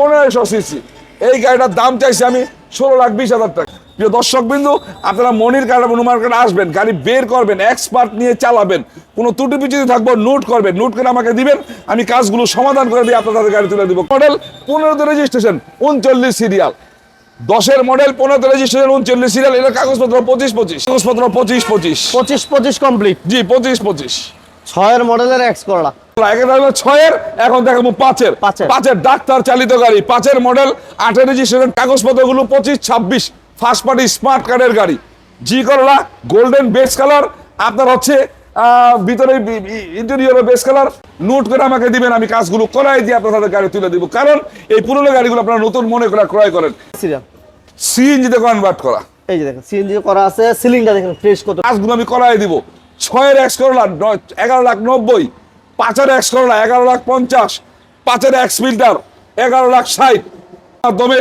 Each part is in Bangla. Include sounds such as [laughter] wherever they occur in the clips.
পনেরোশো সিসি। এই গাড়িটার দাম চাইছি আমি ষোলো লাখ বিশ হাজার টাকা। প্রিয় দর্শক বিন্দু আপনারা মনির কার্ড এবং মার্কেটে আসবেন গাড়ি বের করবেন এক্সপার্ট নিয়ে চালাবেন। কোনো ত্রুটি পিছুতে থাকব নোট করবেন নোট করে আমাকে দিবেন আমি কাজগুলো সমাধান করে দিয়ে আপনাদের গাড়ি তুলে দিব। মডেল পনেরোতে রেজিস্ট্রেশন উনচল্লিশ সিরিয়াল দশের মডেল পনেরোতে রেজিস্ট্রেশন উনচল্লিশ সিরিয়াল এটা কাগজপত্র পঁচিশ পঁচিশ। কাগজপত্র পঁচিশ পঁচিশ। পঁচিশ পঁচিশ কমপ্লিট জি পঁচিশ পঁচিশ। ছয়ের মডেলের এক্স করলা ছয়ের এখন দেখাবো পাঁচের। ডাক্তার চালিত গাড়ি পাঁচের মডেল আটের রেজিস্ট্রেশন কাগজপত্রগুলো পঁচিশ ছাব্বিশ ফার্স্ট পার্টি স্মার্ট কার্ডের গাড়ি। জি করলা গোল্ডেন বেস কালার আপনার হচ্ছে ভিতরে ইন্টেরিয়র বেস কালার নোট করে আমাকে দিবেন আমি কাজগুলো করাই দিয়ে আপনাদের গাড়ি তুলে দিব। কারণ এই পুরনো গাড়িগুলো আপনারা নতুন মনে করে ক্রয় করেন। সিএনজিতে কনভার্ট করা। এই যে দেখেন সিএনজি করা আছে সিলিংটা দেখেন ফ্রেশ কত কাজগুলো আমি করাই দিব। ছয়ের এক্স করলা এগারো লাখ নব্বই পাঁচের এক্স করলা এগারো লাখ পঞ্চাশ পাঁচের এক্স ফিল্টার এগারো লাখ ষাট। মাধ্যমে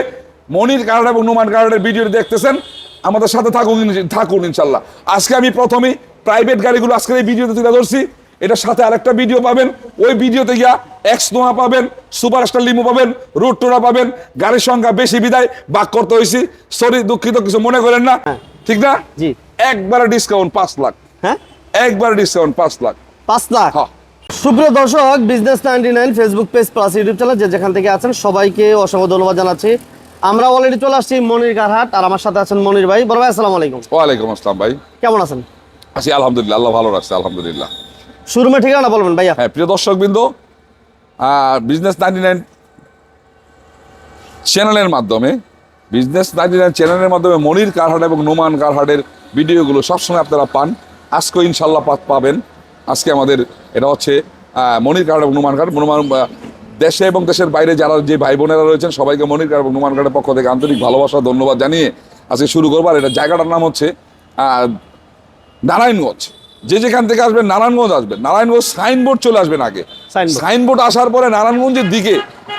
মনির কার্ড এবং নুমান কার্ডের ভিডিও দেখতেছেন। আমাদের সাথে থাকুন থাকুন ইনশাল্লাহ। আজকে আমি প্রথমেই প্রাইভেট গাড়িগুলো আজকের এই ভিডিওতে তুলে ধরছি। এটার সাথে আরেকটা ভিডিও পাবেন। ওই ভিডিওতে গিয়া এক্স নোয়া পাবেন সুপারস্টার লিমো পাবেন রুট টোরা পাবেন। গাড়ির সংখ্যা বেশি বিদায় বাক করতে হয়েছি সরি দুঃখিত কিছু মনে করেন না। ঠিক না? জি। একবারে ডিসকাউন্ট পাঁচ লাখ। হ্যাঁ? একবারে ডিসকাউন্ট পাঁচ লাখ। পাঁচ লাখ? হ্যাঁ। সুপ্রিয় দর্শক business ninety nine Facebook page plus YouTube channel যে যেখান থেকে আছেন সবাইকে অসংখ্য ধন্যবাদ জানাচ্ছি। আমরা অলরেডি চলে আসছি মনির গারহাট আর আমার সাথে আছেন মনির ভাই। বড় ভাই আসসালামু আলাইকুম। ওয়ালাইকুম আসসালাম ভাই। কেমন আছেন? আছি আলহামদুলিল্লাহ আল্লাহ ভালো রাখছে আলহামদুলিল্লাহ। শুরুমে ঠিকানা বলবেন ভাইয়া। হ্যাঁ প্রিয় দর্শক বিন্দু বিজনেস নাইনটি নাইন চ্যানেলের মাধ্যমে বিজনেস নাইনটি নাইন চ্যানেলের মাধ্যমে মনির কারহাট এবং নোমান কারহাটের ভিডিওগুলো সবসময় আপনারা পান। আজকে ইনশাল্লাহ পা- পাবেন। আজকে আমাদের এটা হচ্ছে মনির কার্ড এবং নোমান কার্ড। নোমান আহ, দেশে এবং দেশের বাইরে যারা যে ভাই বোনেরা রয়েছেন সবাইকে মনির কার্ড এবং নোমান কার্ডের পক্ষ থেকে আন্তরিক ভালোবাসা ধন্যবাদ জানিয়ে আজকে শুরু করব। আর এটা জায়গাটার নাম হচ্ছে নারায়ণগঞ্জ। যে যেখান থেকে আসবেন নারায়ণগঞ্জ আসবেন। নারায়ণগঞ্জ সাইনবোর্ড চলে আসবেন আগে। সাইনবোর্ড। সাইনবোর্ড আসার পরে নারায়ণগঞ্জের দিকে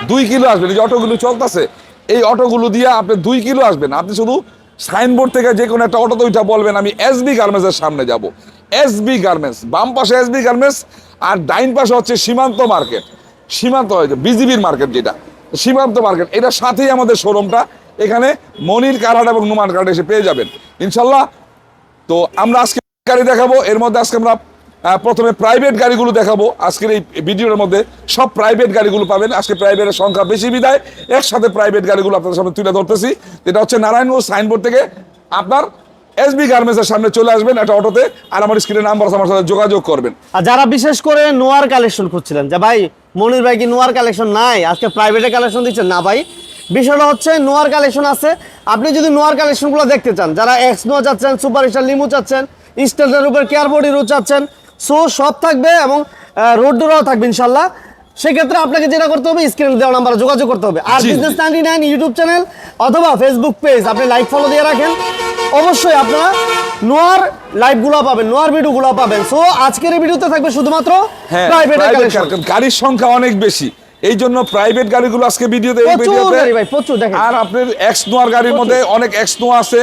দুই কিলো আসবেন এই যে অটোগুলো চলতেছে এই অটোগুলো দিয়ে আপনি দুই কিলো আসবেন। আপনি শুধু সাইনবোর্ড থেকে যে কোনো একটা অটোতে ওইটা বলবেন, আমি এস বি গার্মেন্টসের সামনে যাব। এসবি গার্মেন্টস বাম পাশে এস বি গার্মেন্টস আর ডাইন পাশে হচ্ছে সীমান্ত মার্কেট। সীমান্ত হয়েছে বিজিবির মার্কেট যেটা। সীমান্ত মার্কেট এটা সাথেই আমাদের শোরুমটা। এখানে মনির কার্ড এবং নুমান কার্ড এসে পেয়ে যাবেন। ইনশাল্লাহ, তো আমরা আজকে গাড়ি দেখাবো, এর মধ্যে আজকে আমরা প্রথমে প্রাইভেট গাড়িগুলো দেখাবো। আজকের এই ভিডিওর মধ্যে সব প্রাইভেট গাড়িগুলো পাবেন। আজকে প্রাইভেটের সংখ্যা বেশি বিদায়। একসাথে প্রাইভেট গাড়িগুলো আপনাদের সামনে তুলে ধরতেছি। এটা হচ্ছে নারায়ণগঞ্জ সাইনবোর্ড থেকে আপনার এসবি গার্মেন্টসের সামনে চলে আসবেন একটা অটোতে। আর আমার স্ক্রিনে নাম্বার আমার সাথে যোগাযোগ করবেন। আর যারা বিশেষ করে নোয়ার কালেকশন খুঁজছিলেন, যে ভাই, মনির ভাই কি নোয়ার কালেকশন নাই? আজকে প্রাইভেটে কালেকশন দিচ্ছেন না ভাই। বিষয়টা হচ্ছে নোয়ার কালেকশন আছে। আপনি যদি নোয়ার কালেকশনগুলো দেখতে চান, যারা এক্স নোয়া চাচ্ছেন সুপার স্টার লিমু চাচ্ছেন স্টেটের উপর কেয়ার বডি রুট চাচ্ছেন সো সব থাকবে এবং রোড ডোরাও থাকবে ইনশাল্লাহ। সেক্ষেত্রে আপনাকে যেটা করতে হবে স্ক্রিনে দেওয়া নাম্বারে যোগাযোগ করতে হবে। আর। Business ninety nine YouTube channel অথবা ফেসবুক পেজ আপনি লাইক ফলো দিয়ে রাখেন। অবশ্যই আপনারা নোয়ার লাইভগুলো পাবেন নোয়ার ভিডিওগুলো পাবেন। সো আজকের এই ভিডিওতে থাকবে শুধুমাত্র হ্যাঁ প্রাইভেট প্রাইভেট গাড়ির সংখ্যা। অনেক বেশি। এই জন্য প্রাইভেট গাড়িগুলো আজকে ভিডিওতে এই ভিডিওতে আর আপনার এক্স নোয়ার গাড়ির মধ্যে অনেক এক্স নোয়া আছে।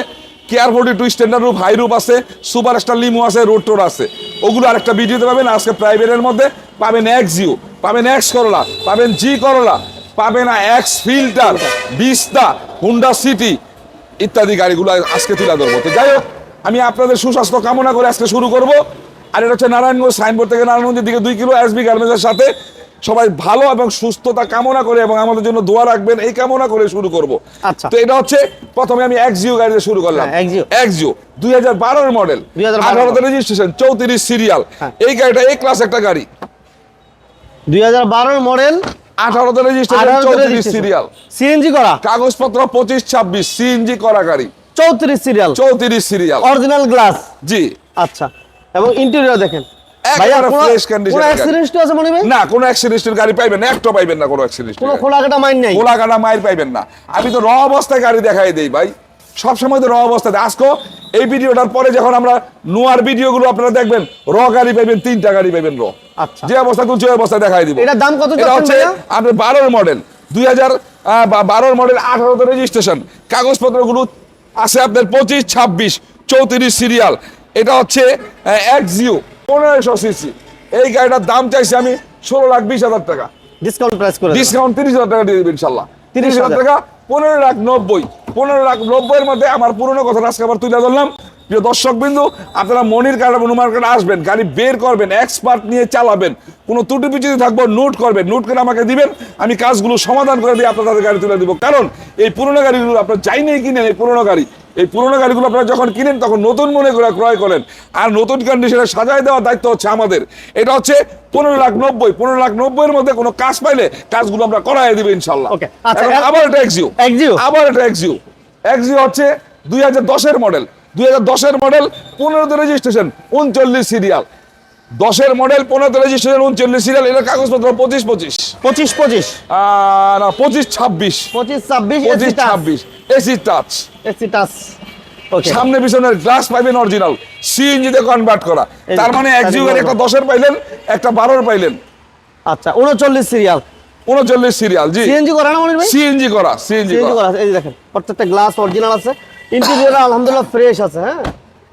কেয়ার ফোর্টি টু স্ট্যান্ডার্ড রূপ হাই রূপ আছে সুপার স্টার লিমো আছে রোড টোর আছে। ওগুলো আরেকটা ভিডিওতে পাবেন, আজকে প্রাইভেটের মধ্যে। পাবেন এক্স জিও পাবেন এক্স করলা পাবেন জি করলা পাবেন X Fielder Vista Honda City ইত্যাদি গাড়িগুলো আজকে তুলে ধরবো। তো যাই হোক, আমি আপনাদের সুস্বাস্থ্য কামনা করে আজকে শুরু করব। আর এটা হচ্ছে নারায়ণগঞ্জ সাইনবোর্ড থেকে নারায়ণগঞ্জের দিকে দুই কিলো এসবি গার্মেন্টসের সাথে সবাই ভালো এবং সুস্থতা কামনা করে এবং আমাদের জন্য দোয়া রাখবেন। এই কামনা করে শুরু করব। আচ্ছা। তো এটা হচ্ছে প্রথমে আমি এক্সিও গাড়িতে শুরু করলাম। হ্যাঁ। এক্সিও দুই হাজার বারোর মডেল 2012 আঠারোতে রেজিস্ট্রেশন চৌত্রিশ সিরিয়াল হ্যাঁ। এই গাড়িটা এই ক্লাস একটা গাড়ি। দুই হাজার বারোর মডেল আঠারোতে রেজিস্ট্রেশন চৌত্রিশ সিরিয়াল সিএনজি করা। কাগজপত্র পঁচিশ ছাব্বিশ সিএনজি করা গাড়ি। চৌত্রিশ সিরিয়াল চৌত্রিশ সিরিয়াল অরিজিনাল গ্লাস জি। আচ্ছা। এবং ইন্টেরিয়র দেখেন। আমি তো র অবস্থায় গাড়ি দেখাই দেই ভাই। সব সময় তো র অবস্থায় দেই। আজকে এই ভিডিওটার পরে যখন আমরা নোয়ার ভিডিওগুলো আপনারা দেখবেন র গাড়ি পাইবেন তিনটা গাড়ি পাইবেন র। আচ্ছা। যে অবস্থা তুলছে ওই অবস্থায় দেখাই দিব। দাম কত হচ্ছে? আপনার বারোর মডেল দুই হাজার বারোর মডেল আঠারোতে রেজিস্ট্রেশন কাগজপত্রগুলো আছে আপনার পঁচিশ ছাব্বিশ চৌত্রিশ সিরিয়াল এটা হচ্ছে এক্সিও পনেরোশো সিসি এই গাড়িটার দাম চাইছি আমি ষোলো লাখ বিশ হাজার টাকা। ডিসকাউন্ট প্রাইস করে ডিসকাউন্ট তিরিশ হাজার টাকা দিয়ে দেবেন ইনশাল্লাহ। তিরিশ হাজার। টাকা পনেরো লাখ নব্বই। পনেরো লাখ নব্বইয়ের মধ্যে আমার পুরনো কথা আজকে আবার তুলে ধরলাম। প্রিয় দর্শক বিন্দু আপনারা মনির কার্ড এবং নুমার কার্ড আসবেন গাড়ি বের করবেন এক্সপার্ট নিয়ে চালাবেন। কোনো ত্রুটি পিছিয়ে থাকব নোট করবেন নোট করে আমাকে দিবেন। আমি কাজগুলো সমাধান করে দিয়ে আপনাদের গাড়ি তুলে দিব। কারণ এই পুরনো গাড়িগুলো আপনার যাই নেই কিনেন এই পুরনো গাড়ি। এই পুরোনো গাড়িগুলো আপনারা যখন কিনেন তখন নতুন মনে করে ক্রয় করেন। আর নতুন কন্ডিশনে সাজায় দেওয়ার দায়িত্ব হচ্ছে আমাদের। এটা হচ্ছে পনেরো লাখ নব্বই। পনেরো লাখ নব্বইয়ের মধ্যে কোনো কাজ পাইলে কাজগুলো আমরা করাই দিব ইনশাল্লাহ। আচ্ছা, এর- আবার এটা এক্সিও? আবার এটা এক্সিও এক্সিও হচ্ছে দুই হাজার দশের মডেল দুই হাজার দশের মডেল পনেরোতে রেজিস্ট্রেশন উনচল্লিশ সিরিয়াল দশের মডেল পনেরোতে রেজিস্ট্রেশন উনচল্লিশ সিরিয়াল এটা কাগজপত্র পঁচিশ পঁচিশ। পঁচিশ পঁচিশ। না পঁচিশ ছাব্বিশ। পঁচিশ ছাব্বিশ পঁচিশ ছাব্বিশ এসি টাচ এসি টাচ সামনে পিছনের গ্লাস পাইবেন অরিজিনাল সিএনজিতে কনভার্ট করা। তার মানে এক যুগের একটা দশের পাইলেন একটা বারোর পাইলেন। আচ্ছা উনচল্লিশ সিরিয়াল উনচল্লিশ সিরিয়াল জি। সিএনজি করা না মনির ভাই? সিএনজি করা সিএনজি করা। এই দেখেন প্রত্যেকটা গ্লাস অরিজিনাল আছে ইন্টেরিয়র আলহামদুলিল্লাহ ফ্রেশ আছে হ্যাঁ?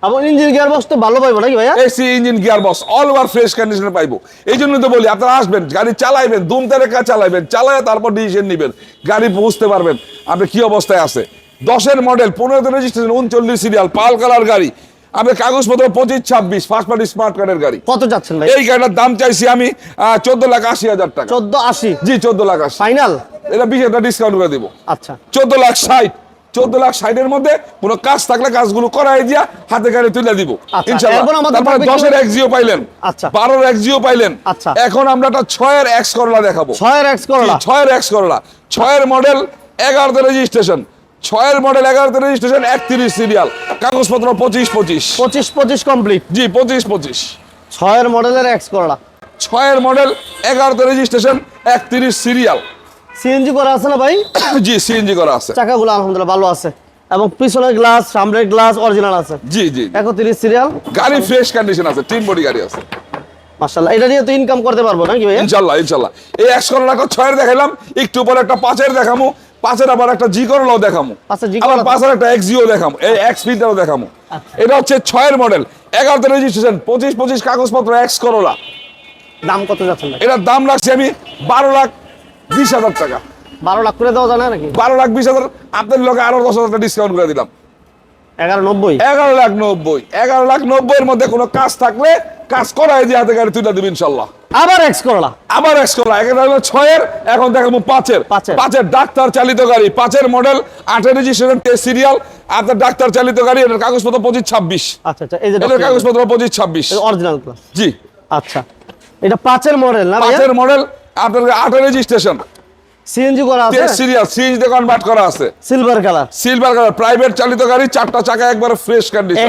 এবং ইঞ্জিন গিয়ার বক্স তো ভালো পাইবো নাকি ভাইয়া? AC engine gear box all over fresh কন্ডিশনে পাইবো। এই জন্য তো বলি আপনারা আসবেন গাড়ি চালাইবেন দুম তেরেকা চালাইবেন চালায় তারপর ডিসিশন নেবেন। গাড়ি বুঝতে পারবেন আপনি কি অবস্থায় আছে। দশের মডেল পনেরোতে রেজিস্ট্রেশন উনচল্লিশ সিরিয়াল পাল কালার গাড়ি। কাগজপত্র পঁচিশ ছাব্বিশ ফার্স্ট পার্টি স্মার্ট কার্ডের গাড়ি। কত ভাই? এই গাড়িটার দাম চাইছি আমি চোদ্দ লাখ আশি হাজার টাকা। চোদ্দ আশি? জি চোদ্দ লাখ আশি। ফাইনাল এটা বিশ একটা ডিসকাউন্ট করে দিব। আচ্ছা। চোদ্দ লাখ ষাট। চোদ্দ লাখ ষাটের মধ্যে কোনো কাজ থাকলে কাজগুলো করাই দিয়া হাতে গাড়ি তুলে দিব। আচ্ছা, তারপরে? দশের এক্সিও পাইলেন আচ্ছা। বারোর এক্সিও পাইলেন। আচ্ছা। এখন আমরা একটা ছয়ের এক্স করলা দেখাবো। ছয়ের এক্স করলা ছয়ের এক্স করলা ছয়ের মডেল এগারোতে রেজিস্ট্রেশন ছয়ের মডেল এগারোতে রেজিস্ট্রেশন একত্রিশ সিরিয়াল কাগজপত্র পঁচিশ পঁচিশ। পঁচিশ পঁচিশ কমপ্লিট জি পঁচিশ পঁচিশ। ছয়ের মডেলের এক্স করলা ছয়ের মডেল এগারোতে রেজিস্ট্রেশন একত্রিশ সিরিয়াল সিএনজি করা আছে না ভাই? [coughs] জি সিএনজি করা আছে। চাকাগুলো আলহামদুলিল্লাহ ভালো আছে। এবং পিছনের গ্লাস সামনের গ্লাস অরিজিনাল আছে। জি জি একত্রিশ সিরিয়াল গাড়ি ফ্রেশ কন্ডিশন আছে তিন বডি গাড়ি আছে। মার্শাল্লাহ এটা নিয়ে তো ইনকাম করতে পারব নাকি ভাইয়া? ইনশাল্লাহ ইনশাল্লাহ এই একশো করোনা লাখ ছয়ের দেখাইলাম একটু পরে একটা পাঁচের দেখামো পাঁচের আবার একটা জি করলাও দেখামো। আবার পাঁচের একটা এক্সিও দেখামো এই এক্স ফিল্টারও দেখামো। এটা হচ্ছে ছয়ের মডেল এগারোতে রেজিস্ট্রেশন পঁচিশ পঁচিশ কাগজপত্র এক্স করোলা দাম কত যাচ্ছে ভাই? এটার দাম রাখছি আমি বারো লাখ বিশ হাজার টাকা। বারো লাখ করে দেওয়া যায় নাকি? বারো লাখ বিশ হাজার আপনার লোকে আরও দশ হাজার ডিসকাউন্ট করে দিলাম। এগারো নব্বই? এগারো লাখ নব্বই এগারো লাখ নব্বইয়ের মধ্যে কোনো কাজ থাকলে কাজ করাই দিয়ে হাতে গাড়ি তুলে দিবি ইনশাল্লাহ আবার এক্স করলা? আবার এক্স করা এখানে ছয়ের এখন দেখাবো পাঁচের। পাঁচের। ডাক্তার চালিত গাড়ি পাঁচের মডেল আটের রেজিস্ট্রেশন সিরিয়াল আপনার ডাক্তার চালিত গাড়ি এটার কাগজপত্র পঁচিশ ছাব্বিশ। আচ্ছা আচ্ছা এটার কাগজপত্র পঁচিশ ছাব্বিশ। অরিজিনাল জি। আচ্ছা এটা পাঁচের মডেল না পাঁচের মডেল আপনার আটের রেজিস্ট্রেশন সিএনজি করা আছে? সিরিয়াল সিএনজিতে কনভার্ট করা আছে। Silver colour silver colour private চালিত গাড়ি চারটা চাকা একবার ফ্রেশ কন্ডিশন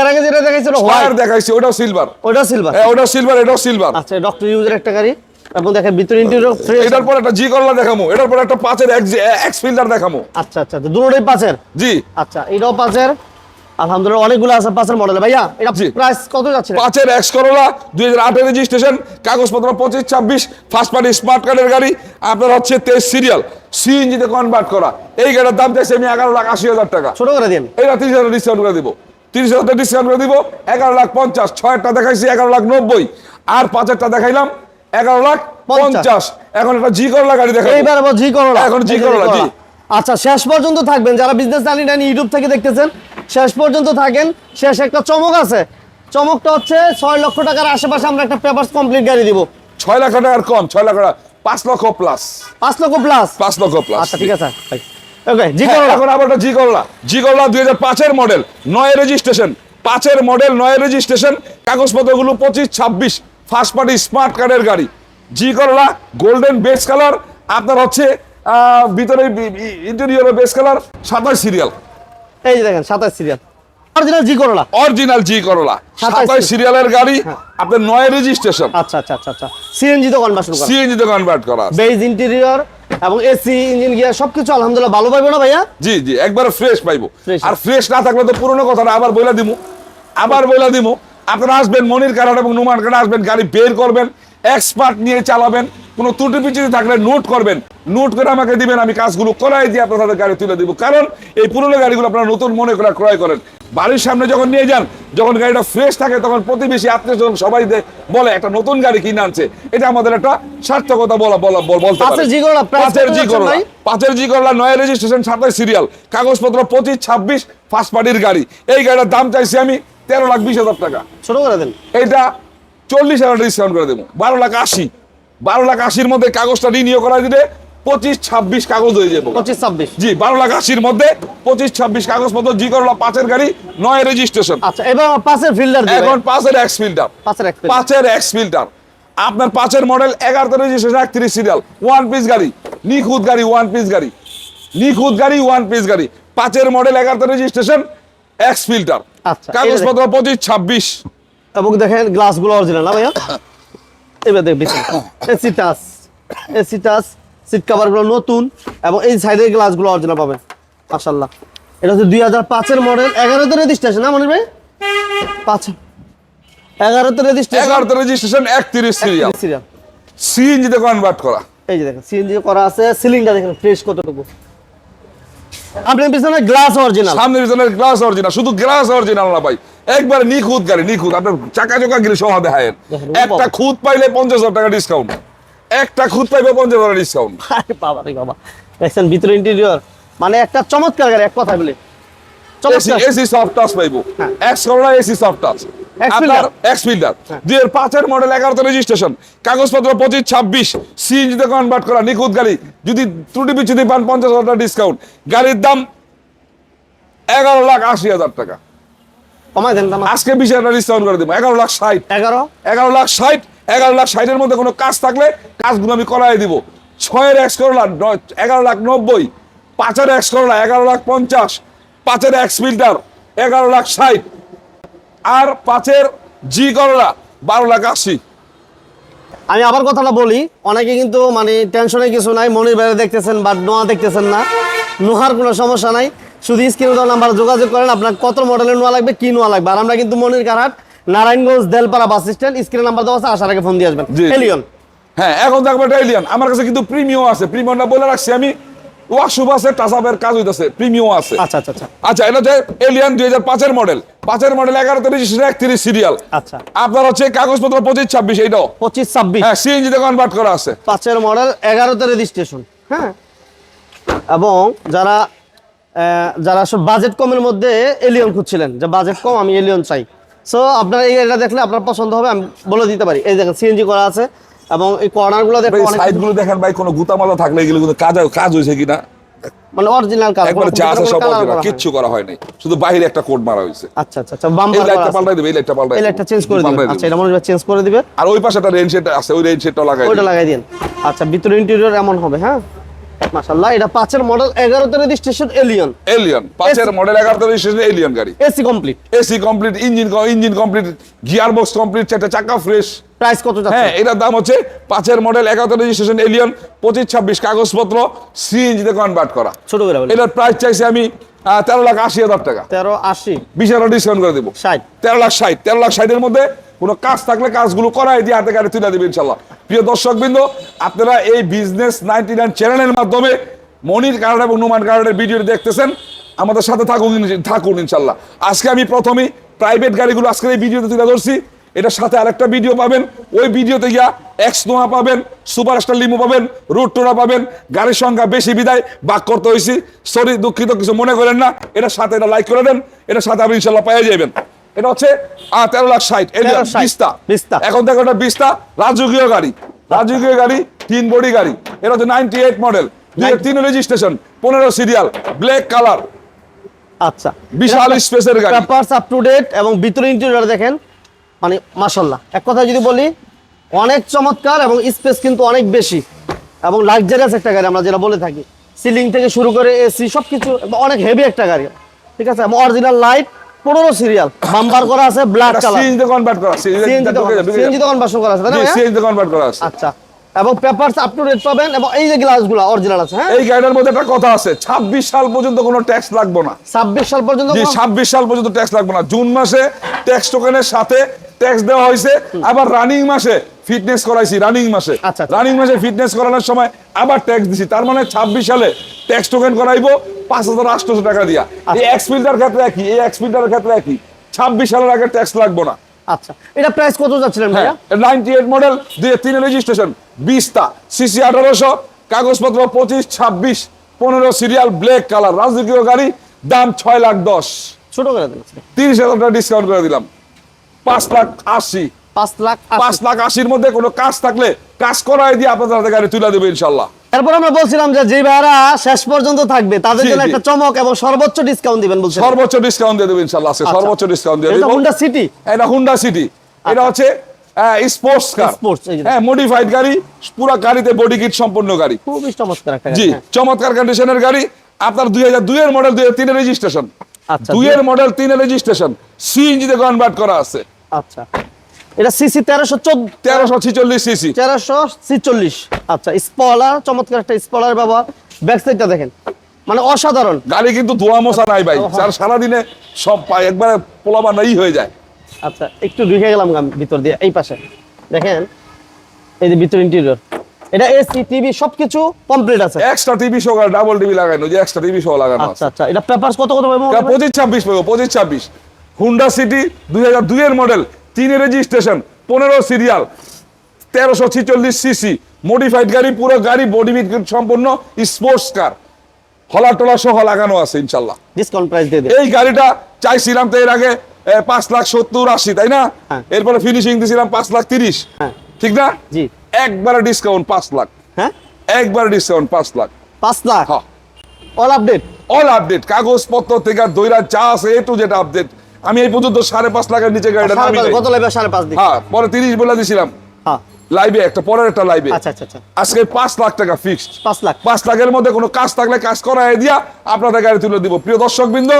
এর আগে যেটা দেখাইছিল হোয়াইট দেখাইছি ওটাও সিলভার ওটা সিলভার ওটাও সিলভার এটাও সিলভার আচ্ছা ডক্টর ইউজের একটা গাড়ি এবং দেখেন ভিতরে ইন্টেরিয়র ফ্রেশ এটার পর একটা জি করলা দেখামো এটার পর একটা পাঁচের এক্স ফিল্টার দেখামো। আচ্ছা আচ্ছা তো দুটোটাই পাঁচের? জি। আচ্ছা এটাও পাঁচের। আলহামদুলিল্লাহ অনেকগুলো আছে পাঁচের মডেল ভাইয়া এটা প্রাইস কত যাচ্ছে? পাঁচের এক্স করোলা দুই হাজার আটের রেজিস্ট্রেশন কাগজপত্র পঁচিশ ছাব্বিশ ফার্স্ট পার্টি স্মার্ট কার্ডের গাড়ি আপনার হচ্ছে তেইশ সিরিয়াল সিএনজিতে কনভার্ট করা। এই গাড়ির দাম চাইছে আমি এগারো লাখ আশি হাজার টাকা। ছোট করে দিন। এটা তিরিশ হাজার ডিসকাউন্ট করে দিব। তিরিশ হাজার ডিসকাউন্ট করে দিব এগারো লাখ পঞ্চাশ ছয়টা দেখাইছি এগারো লাখ নব্বই। আর পাঁচেরটা দেখাইলাম এগারো লাখ পঞ্চাশ। এখন একটা জি করলা গাড়ি দেখাই এইবার জি করলা এখন জি করলা, জি। আচ্ছা শেষ পর্যন্ত থাকবেন। যারা বিজনেস জানি ইউটিউব থেকে দেখতেছেন শেষ পর্যন্ত থাকেন। শেষ একটা চমক আছে। চমকটা হচ্ছে ছয় লক্ষ টাকার আশেপাশে আমরা একটা পেপার কমপ্লিট গাড়ি দিব। ছয় লাখ টাকার কম ছয় লাখ টাকা পাঁচ লক্ষ প্লাস পাঁচ লক্ষ প্লাস পাঁচ লক্ষ প্লাস আচ্ছা ঠিক আছে ওকে জি হ্যাঁ, করলা। এখন আবার জি করলা। জি করলা দুই হাজার পাঁচের মডেল নয় রেজিস্ট্রেশন পাঁচের মডেল নয় রেজিস্ট্রেশন কাগজপত্রগুলো পঁচিশ ছাব্বিশ ফার্স্ট পার্টি স্মার্ট কার্ডের গাড়ি। জি করলা গোল্ডেন বেস কালার আপনার হচ্ছে ভিতরে ইন্টেরিয়র বেস কালার সাতাশ সিরিয়াল এই যে দেখেন সাতাশ সিরিয়াল অরিজিনাল জি করলা অরিজিনাল জি করলা সাতাশ সিরিয়ালের গাড়ি হ্যাঁ। আপনার নয় রেজিস্ট্রেশন আচ্ছা আচ্ছা আচ্ছা আচ্ছা। সিএনজি তো কনভার্ট করা। সিএনজি তো কনভার্ট করা বেজ ইন্টেরিয়র এবং এসি ইঞ্জিন গিয়ার সবকিছু আলহামদুলিল্লাহ ভালো পাইবো না ভাইয়া? জি জি একবার ফ্রেশ পাইবো। আর ফ্রেশ না থাকলে তো পুরনো কথাটা আবার বইলা দিমু। আবার বইলা দিমু। আপনারা আসবেন মনির কারাট এবং নুমান কারাট আসবেন গাড়ি বের করবেন এক্সপার্ট নিয়ে চালাবেন কোনো ত্রুটি পিছিয়ে থাকলে নোট করবেন নোট করে আমাকে দিবেন আমি কাজগুলো করাই দিয়ে আপনাদের গাড়ি তুলে দিব। কারণ এই পুরনো গাড়িগুলো আপনারা নতুন মনে করে ক্রয় করেন। বাড়ির সামনে যখন নিয়ে যান যখন গাড়িটা ফ্রেশ থাকে তখন প্রতিবেশী আত্মীয় স্বজন সবাই বলে একটা নতুন গাড়ি কিনে আনছে। এটা আমাদের একটা সার্থকতা বলা বলা বল- বলতে পাঁচের জি করলা পাঁচের জি করলা নয় রেজিস্ট্রেশন সাতাশ সিরিয়াল কাগজপত্র পঁচিশ ছাব্বিশ ফার্স্ট পার্টির গাড়ি। এই গাড়িটার দাম চাইছি আমি তেরো লাখ বিশ হাজার টাকা। ছোট করে দেন। এইটা চল্লিশ হাজার ডিসকাউন্ট করে দেবো। বারো লাখ আশি। বারো লাখ আশির মধ্যে কাগজটা রিনিউ করা দিলে পঁচিশ ছাব্বিশ কাগজ হয়ে যাবে। পঁচিশ ছাব্বিশ। জি বারো লাখ আশির মধ্যে পঁচিশ ছাব্বিশ কাগজ কাগজপত্র জি করলা পাঁচের গাড়ি নয় রেজিস্ট্রেশন আচ্ছা এবার পাঁচের ফিল্ডার এখন পাঁচের এক্স ফিল্টার পাঁচের পাঁচের এক্স ফিল্টার আপনার পাঁচের মডেল এগারোতে রেজিস্ট্রেশন একত্রিশ সিরিয়াল ওয়ান পিস গাড়ি নিখুঁত গাড়ি ওয়ান পিস গাড়ি। নিখুঁত গাড়ি ওয়ান পিস গাড়ি। পাঁচের মডেল এগারোতে রেজিস্ট্রেশন এক্স ফিল্টার আচ্ছা, কাগজপত্র পঁচিশ ছাব্বিশ। এবং দেখেন গ্লাসগুলো অরিজিনাল না ভাইয়া? এবার দেখ AC touch AC touch seat কাভারগুলো নতুন এবং এই সাইডের গ্লাসগুলো অরিজিনাল পাবেন মাশাল্লাহ এটা হচ্ছে দুই হাজার পাঁচের মডেল এগারোতে রেজিস্ট্রেশন না মনে ভাই? পাঁচ। এগারোতে রেজিস্ট্রেশন এগারোতে রেজিস্ট্রেশন একত্রিশ সিরিয়াল সিরিয়াল সিএনজিতে কনভার্ট করা। এই যে দেখেন সিএনজি করা আছে সিলিংটা দেখেন ফ্রেশ কতটুকু। আপনার পিছনে গ্লাস অরিজিনাল সামনের পিছনের গ্লাস অরিজিনাল শুধু গ্লাস অরিজিনাল না ভাই। একবার নিখুঁত গাড়ি নিখুঁত। আপনার চাকা চোকা গিয়ে সহ দেখায় একটা খুঁত পাইলে পঞ্চাশ হাজার টাকা ডিসকাউন্ট একটা খুঁত পাইবে পঞ্চাশ হাজার ডিসকাউন্ট বাবা রে বাবা। দেখছেন ভিতরে ইন্টেরিয়র মানে একটা চমৎকার গাড়ি এক কথা বলে। এসি এসি সফট টাচ পাইবো। হ্যাঁ। X Corona AC soft touch Xfielder? X Fielder হ্যাঁ। দুই পাঁচের মডেল এগারোতে রেজিস্ট্রেশন কাগজপত্র পঁচিশ ছাব্বিশ সিএনজিতে কনভার্ট করা নিখুঁত গাড়ি। যদি ত্রুটি বিচ্ছুতি পান পঞ্চাশ হাজার টাকা ডিসকাউন্ট গাড়ির দাম এগারো লাখ আশি হাজার টাকা। কমাই দেন আজকে বিশ হাজার ডিসকাউন্ট করে দেবো। এগারো লাখ ষাট। এগারো? এগারো লাখ ষাট এগারো লাখ ষাটের মধ্যে কোনো কাজ থাকলে কাজগুলো আমি করাই দিব। ছয়ের এক্স করলা এগারো লাখ নব্বই পাঁচের এক্স করলা এগারো লাখ পঞ্চাশ পাঁচের এক্স ফিল্টার এগারো লাখ ষাট। আর পাঁচের জি করলা বারো লাখ আশি। আমি আবার কথাটা বলি অনেকে কিন্তু মানে টেনশনে কিছু নাই মনির বাইরে দেখতেছেন বা নোয়া দেখতেছেন না। নোহার কোনো সমস্যা নাই শুধু স্ক্রিনে দেওয়া নাম্বার যোগাযোগ করেন আপনার কত মডেলের নোয়া লাগবে কি নোয়া লাগবে। আর আমরা কিন্তু মনির কারহাট নারায়ণগঞ্জ দেলপাড়া বাস স্ট্যান্ড স্ক্রিনে নাম্বার দেওয়া আছে আসার আগে ফোন দিয়ে আসবেন। এলিয়ন হ্যাঁ এখন দেখব এটা এলিয়ান আমার কাছে কিন্তু প্রিমিয়াম আছে প্রিমিয়ামটা বলে রাখছি আমি। ওয়াশুভ আছে টাসাপের কাজ হইতেছে প্রিমিয়াম আছে। আচ্ছা আচ্ছা আচ্ছা। আচ্ছা এটা হচ্ছে এলিয়ান দুই হাজার পাঁচের মডেল পাঁচের মডেল এগারোতে রেজিস্ট্রেশন একত্রিশ সিরিয়াল আচ্ছা। আপনার হচ্ছে কাগজপত্র পঁচিশ ছাব্বিশ এইটাও। পঁচিশ ছাব্বিশ। হ্যাঁ সিএনজিতে কনভার্ট করা আছে। পাঁচের মডেল এগারোতে রেজিস্ট্রেশন হ্যাঁ? এবং যারা যারা সব বাজেট কমের মধ্যে এলিয়ন খুঁজছিলেন যে বাজেট কম আমি এলিয়ন চাই। সো আপনার এই গাড়িটা দেখলে আপনার পছন্দ হবে আমি বলে দিতে পারি। এই দেখেন সিএনজি করা আছে। এবং এই কর্নারগুলো দেখে অনেক সাইডগুলো দেখেন ভাই কোনো গুতামালা থাকলে এগুলো কিন্তু কাজ কাজ হয়েছে কিনা? মানে অরিজিনাল কাজ একবার যা আছে সব অরিজিনাল কিচ্ছু করা হয় নাই শুধু বাইরে একটা কোড মারা হয়েছে। আচ্ছা আচ্ছা আচ্ছা বাম্পার একটা পাল্টাই দেবে এই পাল্টাই এই চেঞ্জ করে দিবে আচ্ছা। এটা মনে হয় চেঞ্জ করে দিবে আর ওই পাশে একটা রেন সেট আছে ওই রেন সেটটা লাগাই ওইটা লাগাই দিন। আচ্ছা ভিতরে ইন্টেরিয়র এমন হবে হ্যাঁ? মাশাআল্লাহ এটা পাঁচের মডেল এগারোতে রেজিস্ট্রেশন এলিয়ন এলিয়ন পাঁচের মডেল এগারোতে রেজিস্ট্রেশন এলিয়ন গাড়ি। AC complete AC complete engine engine complete gear box complete চারটা চাকা ফ্রেশ প্রাইস কত যাচ্ছে? হ্যাঁ এটার দাম হচ্ছে পাঁচের মডেল এগারোতে রেজিস্ট্রেশন এলিয়ন পঁচিশ ছাব্বিশ কাগজপত্র সিএনজিতে কনভার্ট করা। ছোট করে এটার প্রাইস চাইছি আমি তেরো লাখ আশি হাজার টাকা। তেরো আশি। বিশ হাজার ডিসকাউন্ট করে দেবো। ষাট। তেরো লাখ ষাট তেরো লাখ ষাটের মধ্যে কোনো কাজ থাকলে কাজগুলো করাই দিয়ে হাতে গাড়ি তুলে দেবে ইনশাল্লাহ প্রিয় দর্শকবৃন্দ, আপনারা এই বিজনেস নাইনটি নাইন চ্যানেলের মাধ্যমে মনির কার্ড এবং নুমান কার্ডের ভিডিও দেখতেছেন। আমাদের সাথে থাকুন থাকুন ইনশাল্লাহ আজকে আমি প্রথমেই প্রাইভেট গাড়িগুলো আজকের এই ভিডিওতে তুলে ধরছি। এটার সাথে আরেকটা ভিডিও পাবেন। ওই ভিডিওতে গিয়া এক্স নোয়া পাবেন সুপার স্টার লিমো পাবেন রুট টোনা পাবেন, গাড়ির সংখ্যা বেশি বিদায় বাক করতে হয়েছি সরি দুঃখিত, কিছু মনে করেন না। এটার সাথে এটা লাইক করে দেন। এটার সাথে আপনি ইনশাল্লাহ পেয়ে যাবেন এটা হচ্ছে তেরো লাখ ষাট। এটা 13,60 বিস্তা। বিস্তা। এখন দেখো এটা বিস্তা রাজকীয় গাড়ি। রাজকীয় গাড়ি তিন বডি গাড়ি। এটা হচ্ছে নাইনটি এইট মডেল তিন রেজিস্ট্রেশন পনেরো সিরিয়াল ব্ল্যাক কালার আচ্ছা। বিশাল স্পেসের গাড়ি। পেপারস আপ টু ডেট এবং ভিতরে ইন্টেরিয়র দেখেন মানে মাশাল্লাহ এক কথা যদি বলি অনেক চমৎকার এবং স্পেস কিন্তু অনেক বেশি। এবং লাক্সারিয়াস একটা গাড়ি আমরা যেটা বলে থাকি। সিলিং থেকে শুরু করে এসি সব কিছু অনেক হেভি একটা গাড়ি। ঠিক আছে? এবং অরিজিনাল লাইট পনেরো সিরিয়াল বাম্পার করা আছে ব্ল্যাক কালার সিএনজিতে কনভার্ট করা সিএনজি সিএনজি দোকান করা আছে? সিএনজিতে কনভার্ট করা আছে। আচ্ছা। এবং পেপারস আপ টু ডেট পাবেন এবং এই যে গ্লাসগুলো অরিজিনাল আছে হ্যাঁ? এই গাড়িটার মধ্যে একটা কথা আছে ছাব্বিশ সাল পর্যন্ত কোনো ট্যাক্স লাগবে না। ছাব্বিশ সাল পর্যন্ত জি কোনো- ছাব্বিশ সাল পর্যন্ত ট্যাক্স লাগবে না। জুন মাসে ট্যাক্স টোকেনের সাথে ট্যাক্স দেওয়া হয়েছে আবার রানিং মাসে ফিটনেস করাইছি রানিং মাসে। আচ্ছা, আচ্ছা। রানিং মাসে ফিটনেস করানোর সময় আবার ট্যাক্স দিছি। তার মানে ছাব্বিশ সালে ট্যাক্স টোকেন করাইবো পাঁচ হাজার আটশোশো টাকা দিয়া। আচ্ছা। এই এক্স ফিল্টার ক্ষেত্রে একই এই এক্স ফিল্টারের ক্ষেত্রে একই। ছাব্বিশ সালের আগে ট্যাক্স লাগবে না। আচ্ছা এটা প্রাইস কত যাচ্ছিলেন ভাইয়া? নাইনটি এইট মডেল দুই তিন রেজিস্ট্রেশন বিশটা সিসি আঠারোশো কাগজপত্র পঁচিশ ছাব্বিশ পনেরো সিরিয়াল ব্ল্যাক কালার রাজকীয় গাড়ি দাম ছয় লাখ দশ। ছোট করে তিরিশ হাজার টাকা ডিসকাউন্ট করে দিলাম। পাঁচ লাখ আশি। পাঁচ লাখ আশি। পাঁচ লাখ আশির মধ্যে কোনো কাজ থাকলে কাজ করাই দিয়ে আপনাদের হাতে গাড়ি তুলে দেবে ইনশাল্লাহ। তারপর আমরা বলছিলাম যে যে ভাইরা শেষ পর্যন্ত থাকবে তাদের জন্য একটা চমক এবং সর্বোচ্চ ডিসকাউন্ট দিবেন বলছেন। সর্বোচ্চ ডিসকাউন্ট দিয়ে দেবো ইনশাল্লাহ আজকে আচ্ছা। সর্বোচ্চ ডিসকাউন্ট দিয়ে এটা দেবো। হুন্ডা সিটি এটা হুন্ডা সিটি এটা হচ্ছে স্পোর্টস কার হ্যাঁ মডিফাইড গাড়ি পুরো গাড়িতে বডি কিট সম্পূর্ণ গাড়ি। খুবই চমৎকার একটা জি গাড়ি, হ্যাঁ। চমৎকার কন্ডিশনের গাড়ি। আপনার দুই হাজার দুইয়ের মডেল দুই হাজার তিনের রেজিস্ট্রেশন আচ্ছা দুইয়ের মডেল তিনের রেজিস্ট্রেশন সিএনজিতে কনভার্ট করা আছে। আচ্ছা। এটা সিসি তেরোশো তেরোশো ছিচল্লিশ সিসি তেরোশো ছিচল্লিশ। আচ্ছা স্পলার চমৎকার একটা স্পলার ব্যবহার। ব্যাক সাইডটা দেখেন। মানে অসাধারণ। গাড়ি কিন্তু ধোয়া মশা নাই ভাই। যার সারাদিনে সব পায় একবারে পোলাবা নাই হয়ে যায়। আচ্ছা একটু ঢুকে গেলাম ভিতর দিয়ে এই পাশে। দেখেন এই যে ভিতর ইন্টেরিয়র এটা এসি টিভি সবকিছু কমপ্লিট আছে। Extra TV show double TV লাগানো যে এক্সট্রা টিভি শো লাগানো আচ্ছা আচ্ছা এটা পেপারস কত কত পাবো এটা পঁচিশ ছাব্বিশ পাবো পঁচিশ ছাব্বিশ। হুন্ডা সিটি দুই হাজার দুইয়ের মডেল তিনের রেজিস্ট্রেশন পনেরো সিরিয়াল তেরোশো ছিচল্লিশ সিসি মডিফাইড গাড়ি পুরো গাড়ি বডি সম্পূর্ণ স্পোর্টস কার হলা টলা সহ লাগানো আছে ইনশাল্লাহ। ডিসকাউন্ট প্রাইস দিয়ে এই গাড়িটা চাইছিলাম তো এর আগে পাঁচ লাখ সত্তর আশি তাই না? হ্যাঁ। এরপরে ফিনিশিং দিয়েছিলাম পাঁচ লাখ তিরিশ। হ্যাঁ। ঠিক না? জি। একবারে ডিসকাউন্ট পাঁচ লাখ। হ্যাঁ? একবারে ডিসকাউন্ট পাঁচ লাখ। পাঁচ lakh? All update all update কাগজপত্র থেকে দৈরা যা আছে এ টু যেটা আপডেট আমি এই পর্যন্ত সাড়ে পাঁচ লাখের নিচে গাড়িটা নামি। কত লাগবে সাড়ে পাঁচ হ্যাঁ পরে তিরিশ বলে দিছিলাম। হ্যাঁ। লাইভে একটা পরের একটা লাইভে আচ্ছা আচ্ছা আচ্ছা। আজকে পাঁচ লাখ টাকা ফিক্সড পাঁচ লাখ। পাঁচ লাখের মধ্যে কোনো কাজ থাকলে কাজ করাই দিয়া আপনাদের গাড়ি তুলে দিব। প্রিয় দর্শক বৃন্দ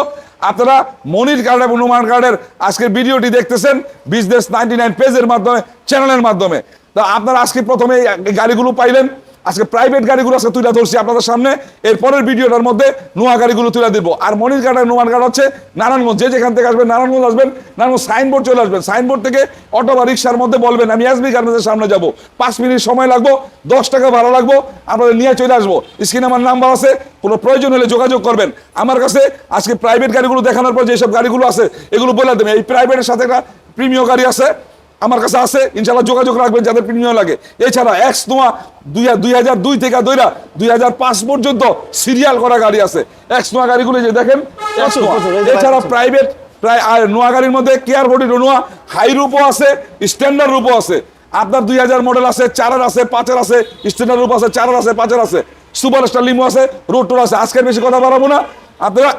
আপনারা মনির কার্ড এবং নুমান কার্ডের আজকের ভিডিওটি দেখতেছেন বিজনেস নাইনটি নাইন পেজের মাধ্যমে চ্যানেলের মাধ্যমে। তো আপনারা আজকে প্রথমে গাড়িগুলো পাইলেন। আজকে প্রাইভেট গাড়িগুলো আজকে তুলে ধরছি আপনাদের সামনে। এরপরের ভিডিওটার মধ্যে নোয়া গাড়িগুলো তুলে দিব। আর মনির আর নোমান কার্ড হচ্ছে নারায়ণগঞ্জ। যে যেখান থেকে আসবেন নারায়ণগঞ্জ আসবেন, নারায়ণগঞ্জ সাইনবোর্ড চলে আসবেন। সাইনবোর্ড থেকে অটো বা রিক্সার মধ্যে বলবেন, আমি এসবি গার্মেন্টসের সামনে যাব। পাঁচ মিনিট সময় লাগবো, দশ টাকা ভাড়া লাগবো, আপনাদের নিয়ে চলে আসব। স্ক্রিনে আমার নাম্বার আছে, কোনো প্রয়োজন হলে যোগাযোগ করবেন। আমার কাছে আজকে প্রাইভেট গাড়িগুলো দেখানোর পর যেসব গাড়িগুলো আছে, এগুলো বলে দেবেন। এই প্রাইভেটের সাথে একটা প্রিমিয় গাড়ি আছে আমার কাছে আছে ইনশাল্লাহ যোগাযোগ রাখবেন যাদের প্রিমিয়াম লাগে। এছাড়া এক্স নোয়া দুই হাজার দুই থেকে দইরা দুই হাজার পাঁচ পর্যন্ত সিরিয়াল করা গাড়ি আছে। এক্স নোয়া গাড়িগুলো যে দেখেন এছাড়া প্রাইভেট প্রায় আর নোয়া গাড়ির মধ্যে কেয়ার বডি নোয়া হাই রূপও আছে স্ট্যান্ডার্ড রূপও আছে। আপনার দুই হাজার মডেল আছে চারের আছে পাঁচের আছে স্ট্যান্ডার্ড রূপ আছে চারের আছে পাঁচের আছে। সুপার স্টার লিমো আছে রোড টোর আছে। আজকের বেশি কথা বাড়াবো না। আপনারা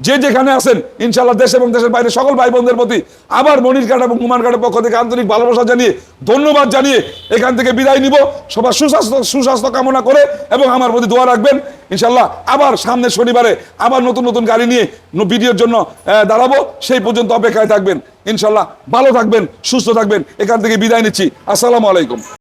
যে যেখানে আছেন ইনশাল্লাহ দেশ এবং দেশের বাইরে সকল ভাই বোনদের প্রতি আবার মনির কার্ড এবং কুমার কার্ডের পক্ষ থেকে আন্তরিক ভালোবাসা জানিয়ে, ধন্যবাদ জানিয়ে এখান থেকে বিদায় নিব। সবার সুস্বাস্থ্য সুস্বাস্থ্য কামনা করে এবং আমার প্রতি দোয়া রাখবেন। ইনশাল্লাহ আবার সামনের শনিবারে আবার নতুন নতুন গাড়ি নিয়ে ভিডিওর জন্য দাঁড়াবো। সেই পর্যন্ত অপেক্ষায় থাকবেন। ইনশাল্লাহ ভালো থাকবেন, সুস্থ থাকবেন। এখান থেকে বিদায় নিচ্ছি। আসসালামু আলাইকুম।